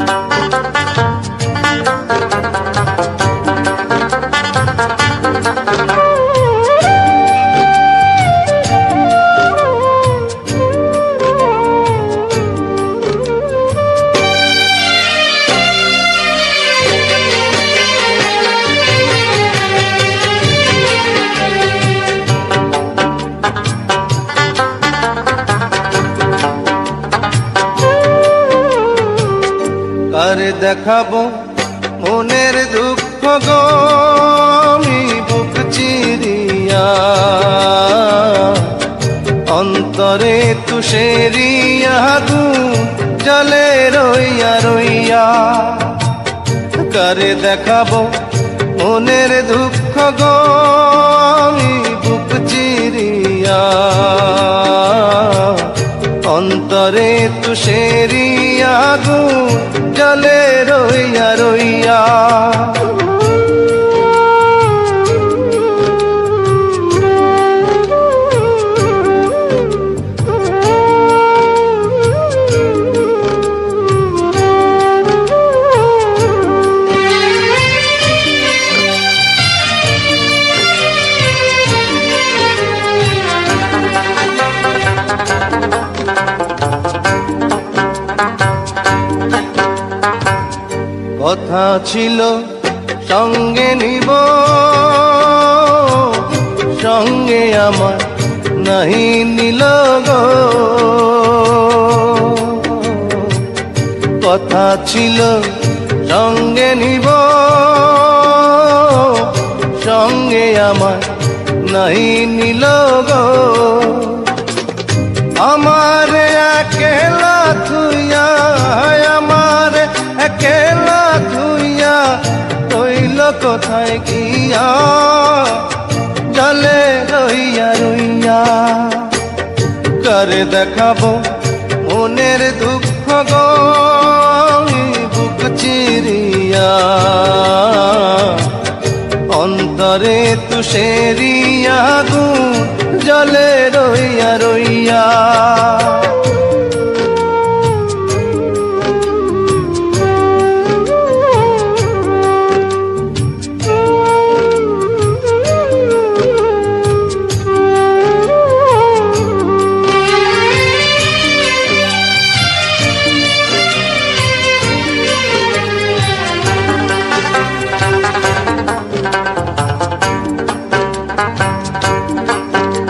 কার দেখাবো মনের দুঃখ গো, আমি বুক চিরিয়া। অন্তরে তুষেরিয়া গু জলে রইয়া রইয়া। কারে দেখাবো মনের দুঃখ গো, আমি বুক চিরিয়া। অন্তরে তুষেরিয়া গু জলে রইয়া রইয়া কথা ছিল, সঙ্গে নিব। সঙ্গে আমার নাহি নিল কথা ছিল, সঙ্গে নিব। সঙ্গে আমার নাহি নিল গো। আমার একেলা থুইয়া একেলা থুইয়া রইল কোথায় গিয়া? জলে রইয়া রইয়া। করে দেখাবো মনের দুঃখ গো? বুক চিরিয়া। অন্তরে তুষেরিয়া গু জলে রইয়া রইয়া।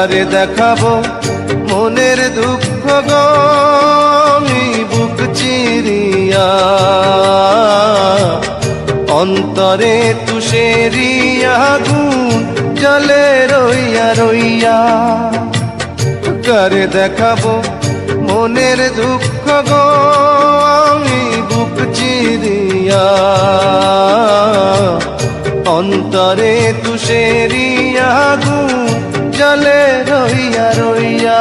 কারে দেখাবো মনের দুঃখ গো, আমি বুক চিরিয়া। অন্তরে তুষেরিয়া গুণ জলে রইয়া রইয়া। করে দেখাবো মনের দুঃখ গো, আমি বুক চিরিয়া। অন্তরে তুষেরিয়া গুণ জলে রইয়া রইয়া।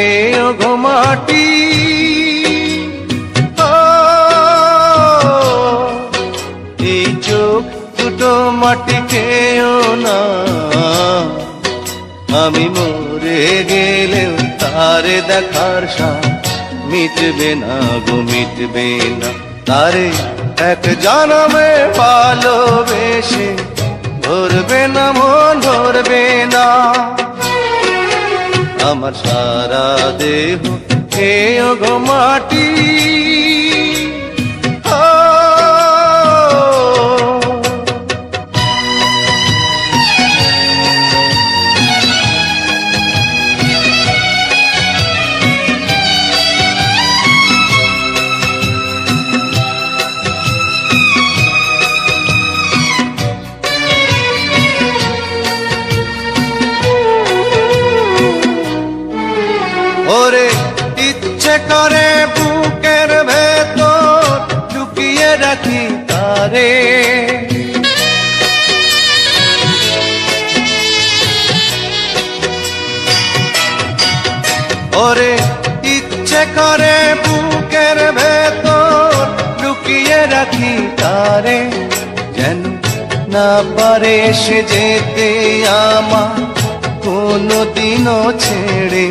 হেয় গো মাটি। ও, এই চোখ দুটো মাটি খেয়েও না। আমি মরে গেলেও তারে দেখার সাথ মিটবে না গো মিটবে না। তারে এক জনমে ভালোবেসে ধরবে না মন ধরবে না। আমার সারা দেহ। হে গো মাটি না পারে সে যেতে আমার কোনো দিনও ছেড়ে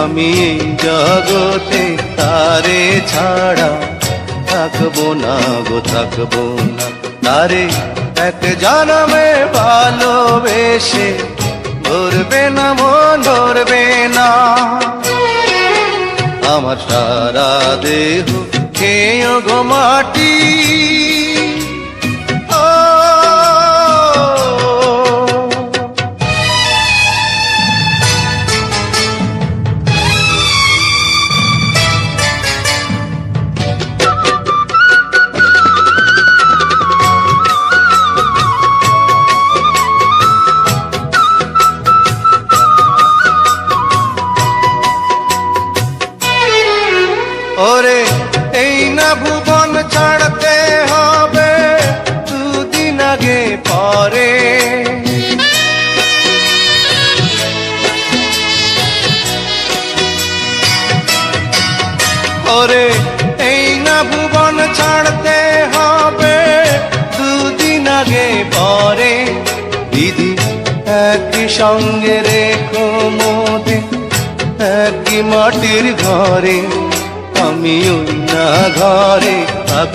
আমি এই জগতে তারে ছাড়া থাকব না গো, থাকব না। তারে এক জনমে ভালোবেসে ধরবে না মন ধরবে না। আমার সারা দেহ খেয়ে গো মাটি।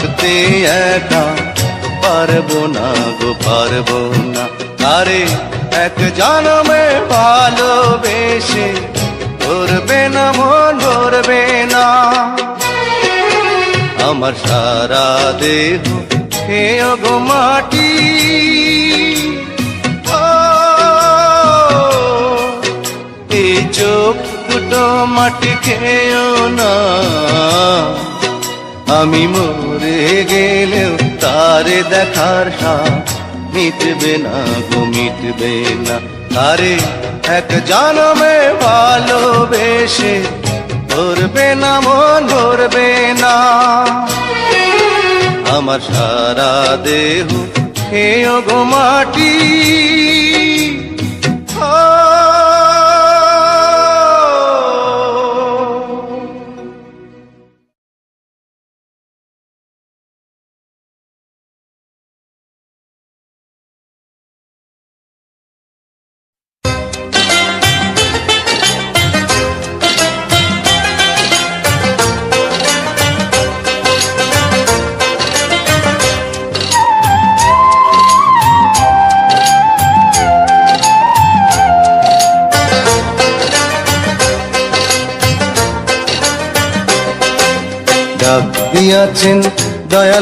থাকতে একা, পারব না গো, পারব না। আরে, এক জনমে ভালোবেসে, ধরবে না মন, ধরবে না। আমার সারা দেহ, হে গো মাটি। চোখ দুটো মাটি খেয়েও না। আমি মরে গেলেও তারে দেখার সাথ মিটবে না গো, মিটবে না। তারে এক জনমে ভালোবেসে ধরবে না মন, ধরবে না। আমার সারা দেহ খেয়ে গো মাটি।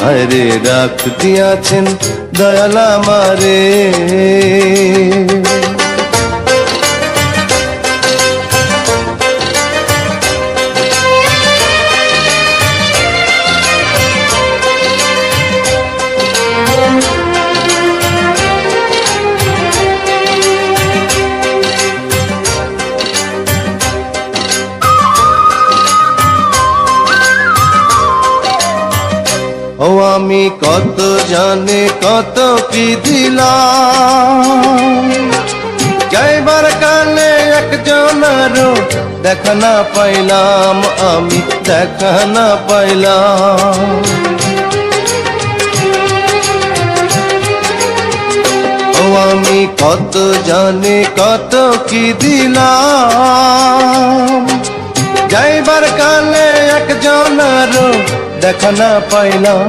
আরে ডাক দিয়াছেন দয়ালা মারে আমি কত জানে কত কি দিলাম। যাইবার কালে একজনারও দেখা না পাইলাম, আমি দেখা পাইলাম। ও আমি কত জানে কত কি দিলাম। যাইবার কালে একজনারও দেখা না পাইলাম।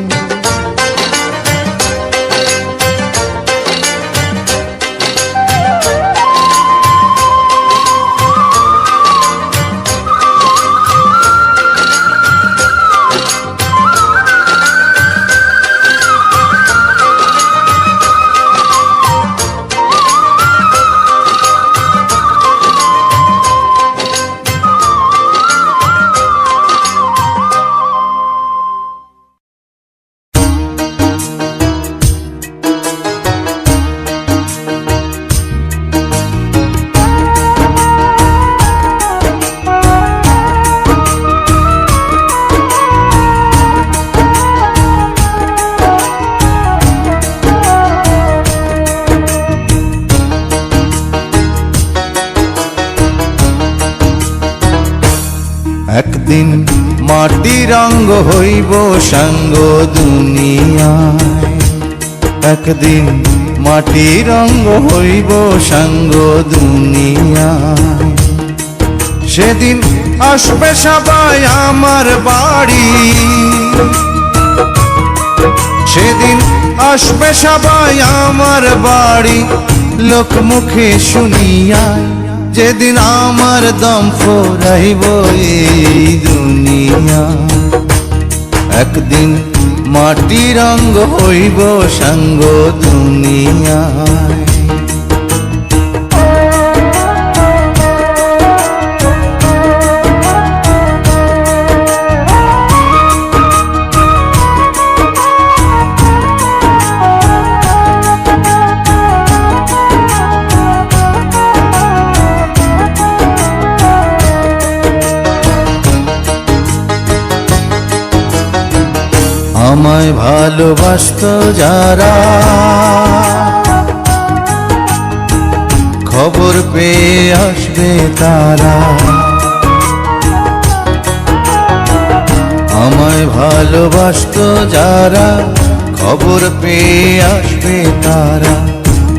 একদিন মাটির অঙ্গ হইব সাঙ্গ দুনিয়ায়। একদিন মাটির অঙ্গ হইব সাঙ্গ দুনিয়ায়। সেদিন আসবে সবাই আমার বাড়ি। সেদিন আসবে সবাই আমার বাড়ি। লোক মুখে শুনিয়া যেদিন আমার দম ফোরাইব এই দুনিয়া একদিন মাটি রঙ্গ হইব সঙ্গ দুনিয়ায় আমায় ভালোবাসত যারা। খবর পেয়ে আসবে তারা। আমায় ভালোবাসত যারা, খবর পেয়ে আসবে তারা।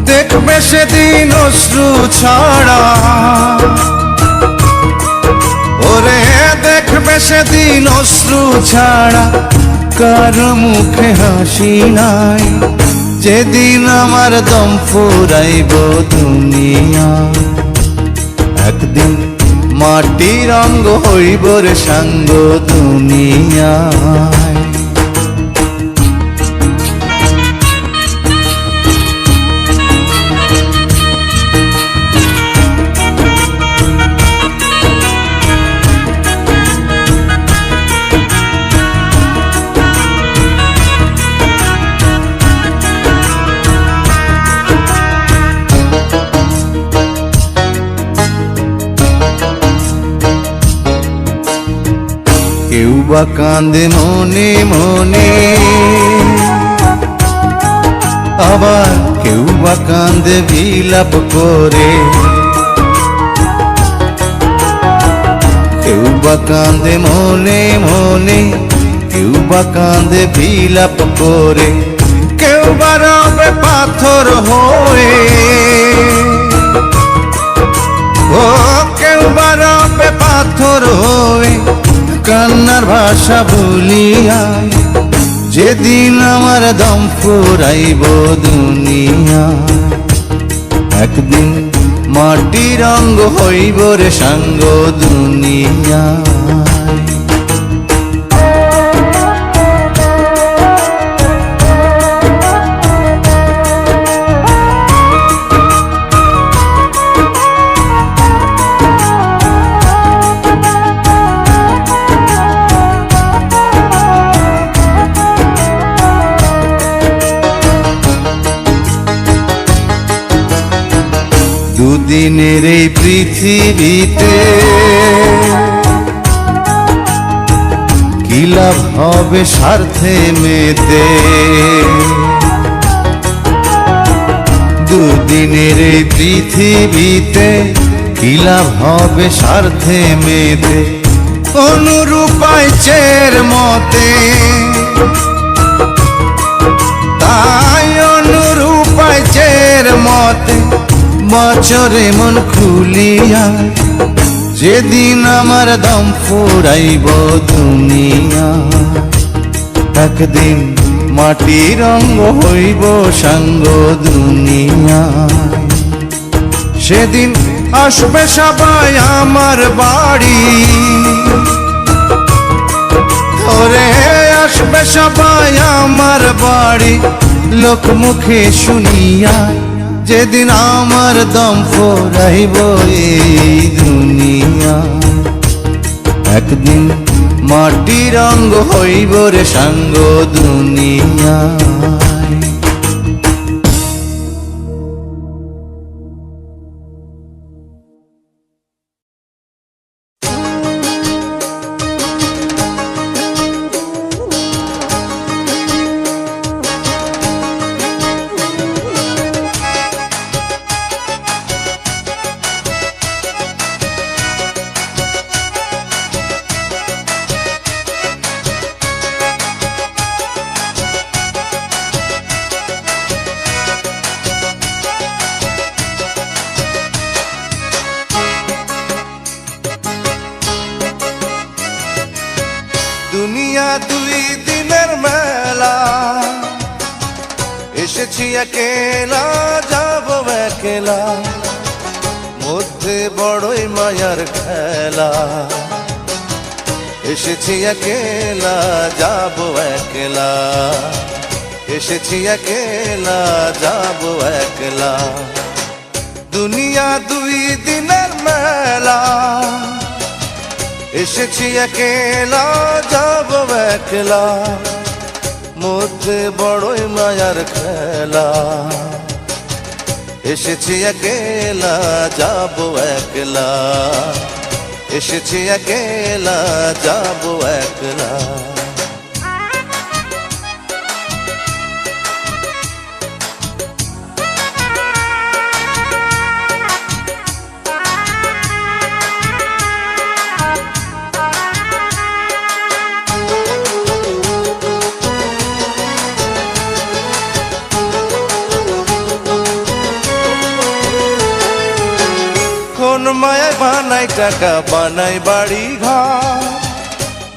দেখবে সেদিন অশ্রু ছাড়া। ওরে, দেখবে সেদিন অশ্রু ছাড়া। কার মুখে হাসি নাই? যেদিন আমার দম ফুরাইব দুনিয়া। একদিন মাটির অঙ্গ হইব রে সাঙ্গ দুনিয়ায় কেউ বা কান্দে মনে মনে। আবার কেউ বা কান্দে বিলাপ করে। কেউ বা কান্দে মনে মনে, কেউ বা কান্দে বিলাপ করে। কেউ বা পাথর হয়ে। ও, কেউ বারবে পাথর হয়ে। কান্নার ভাষা বলিয়া, যেদিন আমার দম ফুরাইব দুনিয়া। একদিন মাটি রঙ্গ হইব রে সাঙ্গ দুনিয়া। দুদিনের এই পৃথিবীতে কি লাভ হবে স্বার্থে মেতে? দুদিনের এই পৃথিবীতে কি লাভ হবে স্বার্থে মেতে? অনুরূপায় চের মতে। তাই অনুরূপায় চের মতে বছরে মন খুলিয়া যেদিন আমার দম ফুরাইব দুনিয়া, একদিন মাটি রঙ্গ হইব সাঙ্গ দুনিয়া। সেদিন আসবে সবাই আমার বাড়ি। ওরে আসবে সবাই আমার বাড়ি লোক মুখে শুনিয়া যেদিন আমার দম ফোরাইব এই দুনিয়া। একদিন মাটি রঙ্গ হইব রে সাঙ্গ দুনিয়া। খেলা। এসেছি একেলা, যাব একলা। এসেছি একেলা, যাব একলা। দুনিয়া দুই দিনের মেলা। এসেছি একেলা, যাব একলা। মধ্যে বড়ই মায়ার খেলা। এসেছি একেলা যাব একলা। এসেছি একেলা যাব একলা। বানাই টাকা, বানাই বাড়ি ঘর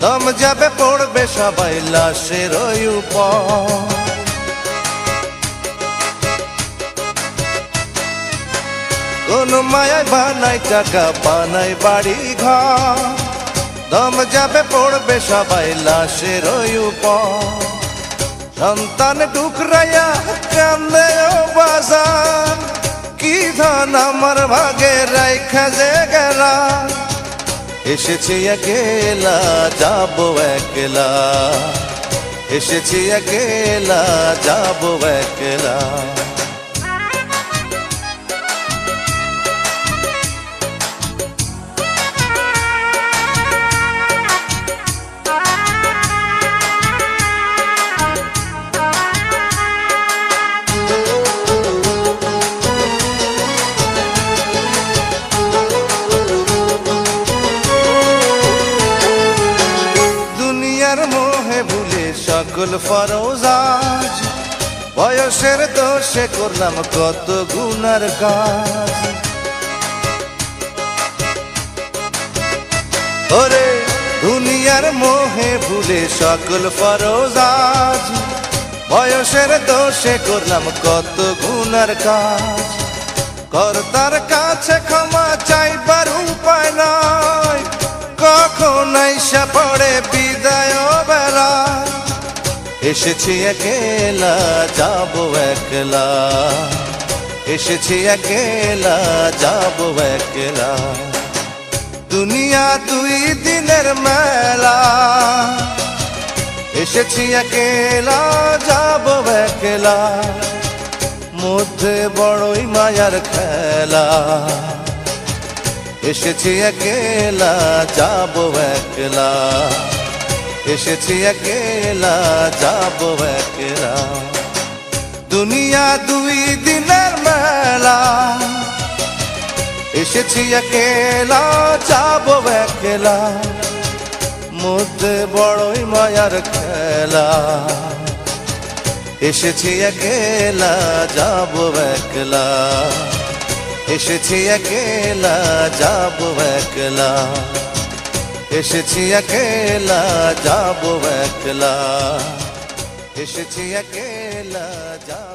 দম যাবে পড়বে সবাই লাশের ওই কোন মায়ায় বানাই টাকা, বানাই বাড়ি ঘর দম যাবে পড়বে সবাই লাশের ওই সন্তান টুকরাইয়া কান্দে বাজার। কি ধন আমার ভাগে রাইখা যে গেলা এসেছি একেলা, যাব একলা। এসেছি একেলা, যাব একলা। সকল ফরজাজ বয়সের দোষে করলাম কত গুনার কাজ। ওরে, দুনিয়ার মোহে ভুলে সকল ফরজাজ বয়সের দোষে করলাম কত গুনার কাজ। কর্তার কাছে ক্ষমা চাইবার উপায় নয় কখন পড়ে বিদায় বেলা এসেছি একেলা, যাব একলা। এসেছি একেলা, যাব একলা। দুনিয়া দুই দিনের মেলা। এসেছি একেলা, যাব একলা। মধ্যে বড়ই মায়ার খেলা। এসেছি একেলা, যাব একলা। এসেছি একেলা, যাব একলা। দুনিয়া দুই দিনের মেলা। এসেছি একেলা, যাব একলা। মধ্যে বড়ই মায়ার খেলা। এসেছি একেলা, যাব একলা। এসেছি একেলা, যাব একলা। এসেছি একেলা যাব একলা। এসেছি একেলা যাব